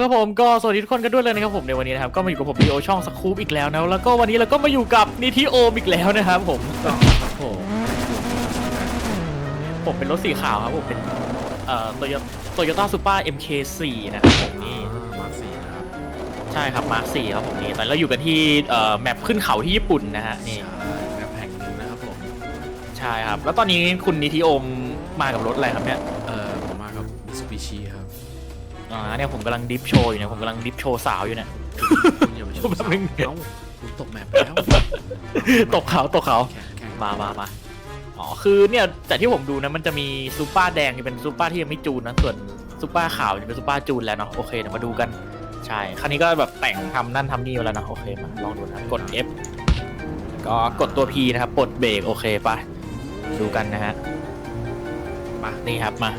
ครับผมก็สวัสดีทุกคนกันด้วยเลยนะครับผมในวันนี้นะครับก็มาอยู่กับผมดีโอช่องสคูปอีกแล้วนะแล้วก็วันนี้เราก็มาอยู่กับนิธิโอมอีกแล้วนะครับผมต้องครับผมผมเป็นรถสีขาวครับผมเป็นเอ่อโตโยโตโยต้าซูเปอร์ MK4 นะครับผมนี่มาสี่นะครับใช่ครับมาร์ค4ครับผมนี่ตอนนี้เราอยู่กันที่เอ่อแมปขึ้นเขาที่ญี่ปุ่นนะฮะนี่ใช่แบบแห่งหนึ่งนะครับผมใช่ครับ แล้วตอนนี้คุณนิธิโอมมากับรถอะไรครับเนี่ยเอ่อผมมากับมิส b ิชิครับ อ่าเนี่ยผมกำลังดิฟโชว์อยู่เนี่ยผมกำลังดิฟโชว์สาวอยู่เนี่ย คุณอย่าไปชมแป๊บนึง เอ้าคุณตกแมปแล้ว ตกเขาตกเขา แข่งแข่งมามามาอ๋อ คือเนี่ยแต่ที่ผมดูนะ มันจะมีซูเปอร์แดงที่เป็นซูเปอร์ที่ยังไม่จูนนะ ส่วนซูเปอร์ขาวจะเป็นซูเปอร์จูนแล้วเนาะ โอเคเดี๋ยวมาดูกัน ใช่คันนี้ก็แบบแต่งทำนั่นทำนี่มาแล้วนะ โอเค มาลองดูนะ กด F ก็กดตัว P นะครับ ปลดเบรก โอเคไป ดูกันนะฮะ มา นี่ครับ มา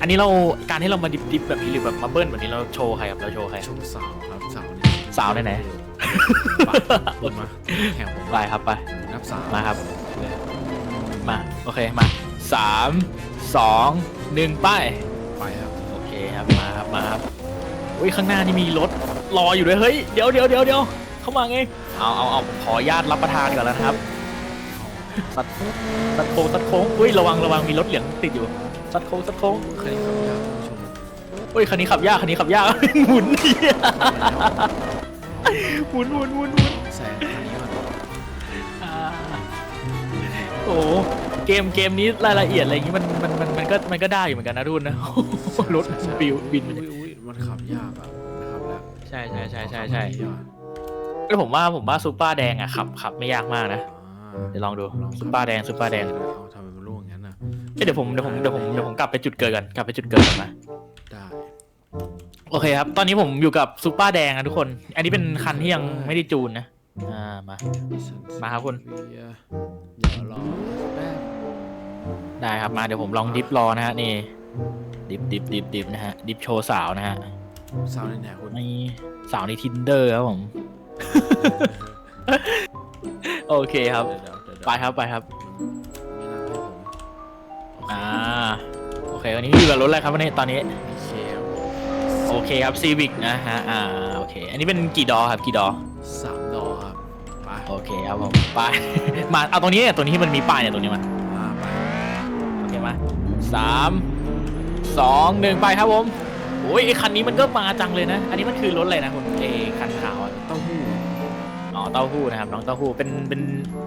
อันนี้เราการที่เรามาดิบดิบแบบนี้หรือแบบมาเบิ้ลแบบนี้เราโชว์ใครครับเราโชว์ใคร ช่วงเสาร์ครับเสาร์นี้สาวไหนไปคุณมาแข่งผมไปครับไป นับสามมาครับ มา โอเค มาสามสองหนึ่งไป ไปครับโอเคครับ มาครับ มาครับอุ้ยข้างหน้านี่มีรถรออยู่ด้วย เฮ้ย เดี๋ยวเดี๋ยวเดี๋ยวเดี๋ยวเข้ามาไง เอาเอาเอาขออนุญาตรับประทานก่อนแล้วนะครับสัตว์สัตว์โค้งสัตว์โค้งอุ้ย ระวังระวังมีรถเหลืองติดอยู่ สัตว์โค้งสัตว์โค้งเคยขับยากคุณผู้ชมอุ้ยคันนี้ขับยากคันนี้ขับยาก หมุนเหี้ยหมุนหมุนหมุนหมุนแซงคันนี้ก่อนอ่าโอ้โหเกมเกมนี้รายละเอียดอะไรอย่างงี้มันมันมันมันก็มันก็ได้อยู่เหมือนกันนะทุนนะ รถบิวบินมันอุ้ยอุ้ยมันขับยากอะนะครับแล้วใช่ใช่ใช่ใช่ใช่ขับดีกว่าแล้วผมว่าผมว่าซูเปอร์แดงอะขับขับไม่ยากมากนะ อ่าเดี๋ยวลองดูลองซุปเปอร์แดงซุปเปอร์แดง เอาทำไมมันร่วงอย่างนั้นน่ะ เอ้ยเดี๋ยวผมเดี๋ยวผมเดี๋ยวผมเดี๋ยวผมกลับไปจุดเกิดกันกลับไปจุดเกิดก่อนนะได้โอเคครับ ตอนนี้ผมอยู่กับซูเปอร์แดงนะทุกคน อันนี้เป็นคันที่ยังไม่ได้จูนนะอ่ามา มาครับคุณ เดี๋ยวรอแป๊บได้ครับมาเดี๋ยวผมลองดิฟรอนะฮะนี่ดิฟดิฟดิฟดิฟนะฮะดิฟโชว์สาวนะฮะสาวในแหนคุณนี่สาวในทินเดอร์ครับผม โอเคครับ เดี๋ยวเดี๋ยวเดี๋ยวไปครับไปครับ เควันนี้อยู่กับรถอะไรครับวันนี้ตอนนี้เคครับผมโอเคครับซีวิกนะฮะ อ่า โอเค อันนี้เป็นกี่ดอครับ กี่ดอ สามดอครับไปโอเคครับผมไป มา เอาตรงนี้เนี่ยตัวนี้ที่มันมีป้ายเนี่ยตัวนี้มา มาไปโอเคมาสามสองหนึ่งไปครับผมโอ้ยไอคันนี้มันก็มาจังเลยนะ อันนี้มันคือรถอะไรนะคุณเอคันขาวอะเต้าหู้อ๋อเต้าหู้นะครับน้องเต้าหู้เป็นเป็น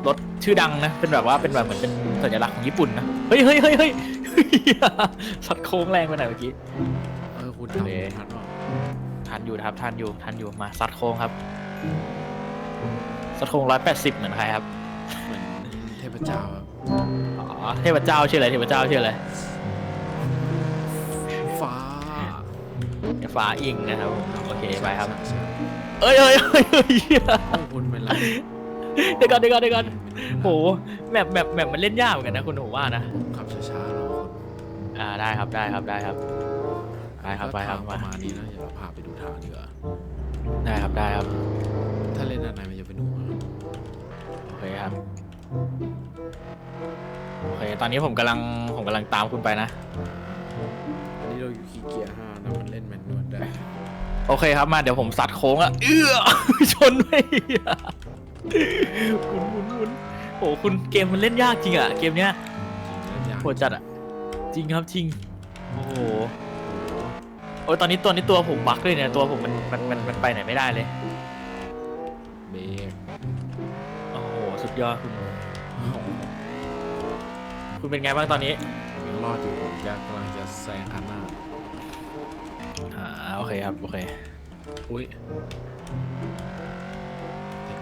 รถชื่อดังนะ เป็นแบบว่าเป็นแบบเหมือนเป็นสัญลักษณ์ของญี่ปุ่นนะ เฮ้ยเฮ้ยเฮ้ยเฮ้ย สัตว์โค้งแรงไปหน่อยเมื่อกี้ เออคุณโอเคทำทันหรอทันอยู่นะครับทันอยู่ทันอยู่มาซัดโค้งครับซัดโค้งร้อยแปดสิบเหมือนใครครับเหมือนเทพเจ้าครับอ๋อเทพเจ้าชื่ออะไรเทพเจ้าชื่ออะไรฟ้าฟ้าอิงนะครับผมโอเคไปครับใช่ใช่เอ้ยเอ้ยเอ้ยเอ้ยเหี้ยโอ้คุณเป็นไรเดี๋ยวก่อนเดี๋ยวก่อนเดี๋ยวก่อนโหแมปแมปแมปมันเล่นยากเหมือนกันนะคุณผมว่านะขับช้าๆเราคน อ่าได้ครับได้ครับได้ครับ ไปครับไปครับก็ทางปมาระมาณนี้นะอย่าเราพาไปดูทางดีกว่าได้ครับได้ครับถ้าเล่นอันไหนมันจะเป็นหนูครับโอเคครับโอเคตอนนี้ผมกำลังผมกำลังตามคุณไปนะ อันนี้เราอยู่ขี้เกียร์ห้านะมันเล่นแมนนวลได้โอเคครับมาเดี๋ยวผมสัดโค้งอะเอื้อ ชนไปหมุนหมุนหมุนโอ้คุณเกมมันเล่นยากจริงอะเกมเนี้ยจริงเล่นยากโหดจัดอะ จริงครับจริง โอ้โหโอ้ยตอนนี้ตัวนี้ตัวผมบั๊กเลยเนี่ยตัวผมมันมันมันมันไปไหนไม่ได้เลย เบรกโอ้โหสุดยอดคุณคุณเป็นไงบ้างตอนนี้ยังรอดอยู่ผมอยากกำลังจะแซงคันหน้าอ่าโอเคครับโอเคอุ้ย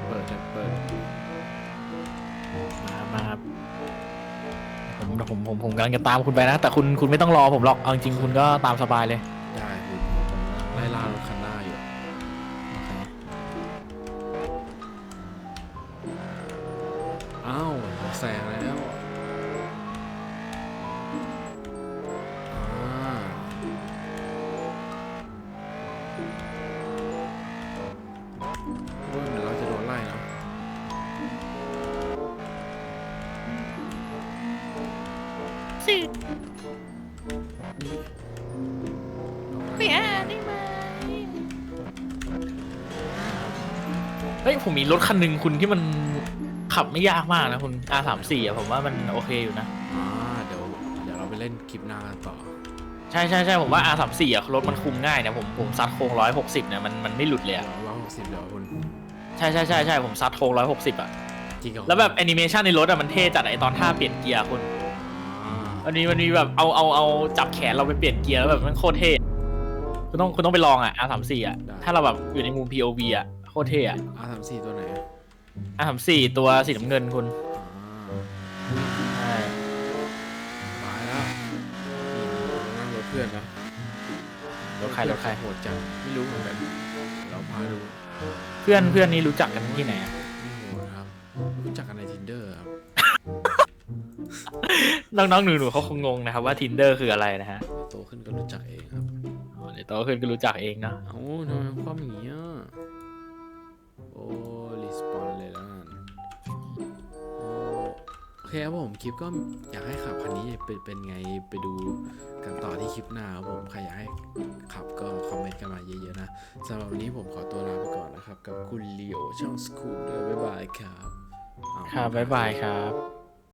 เปิดเปิดมาครับมาครับ ผมผมผมกำลังจะตามคุณไปนะ แต่คุณคุณไม่ต้องรอผมหรอกเอาจริงๆคุณก็ตามสบายเลย ได้คุณผมกำลังไล่ล่ารถคันหน้าอยู่ อ้าวแซงแล้วอ่า สิเปียได้ไหมเฮ้ยผมมีรถคันหนึ่งคุณที่มันขับไม่ยากมากนะคุณ R34 อะผมว่ามันโอเคอยู่นะ อ่าเดี๋ยวเดี๋ยวเราไปเล่นคลิปหน้ากันต่อ ใช่ใช่ใช่ผมว่า R34 อะรถมันคุมง่ายนะผมผมซัดโค้ง160เนี่ยมันมันไม่หลุดเลยเดี๋ยอะวร้อยหกสิบเดี๋ยวคุณใช่ใช่ใช่ใช่ผมซัดโค้ง160อะจริงเหรอแล้วแบบแอนิเมชันในรถอะมันเท่จัดไอตอนท่าเปลี่ยนเกียร์คุณอ่ามันมีมันมีแบบเอาเอาเอาจับแขนเราไปเปลี่ยนเกียร์แล้วแบบมันโคตรเท่ คุณต้องคุณต้องไปลองอะ R34 อะถ้าเราแบบอยู่ในมุม POV อะโคตรเท่อะ อาสามสี่ตัวไหนอะ R34 ตัวสีน้ำเงินคุณอ่าใช่ตายแล้วนี่นั่งรถเพื่อนนะรถใครรถใคร โหดจัง ไม่รู้เหมือนกัน เราพาดูเพื่อนเพื่อนนี่รู้จักกันที่ไหนอะไม่โหดครับ รู้จักกันใน tinder ครับ น้องๆหนูๆเขาคงงงนะครับว่า Tinder คืออะไรนะฮะ โตขึ้นก็รู้จักเอง โตขึ้นก็รู้จักเองเนาะเอ้าทำไมความอย่างนี้อะโอ้รีสปอนเลยแล้วกันโอ้โอเคครับผมคลิปก็อยากให้ขับคันนี้เป็นเป็นไงไปดูกันต่อที่คลิปหน้าครับผมใครอยากให้ขับก็คอมเมนต์กันมาเยอะๆนะสำหรับวันนี้ผมขอตัวลาไปก่อนนะครับ กับคุณลีโอช่องสกูเดอร์บ๊ายบายครับอ้วครับบ๊ายบายครับ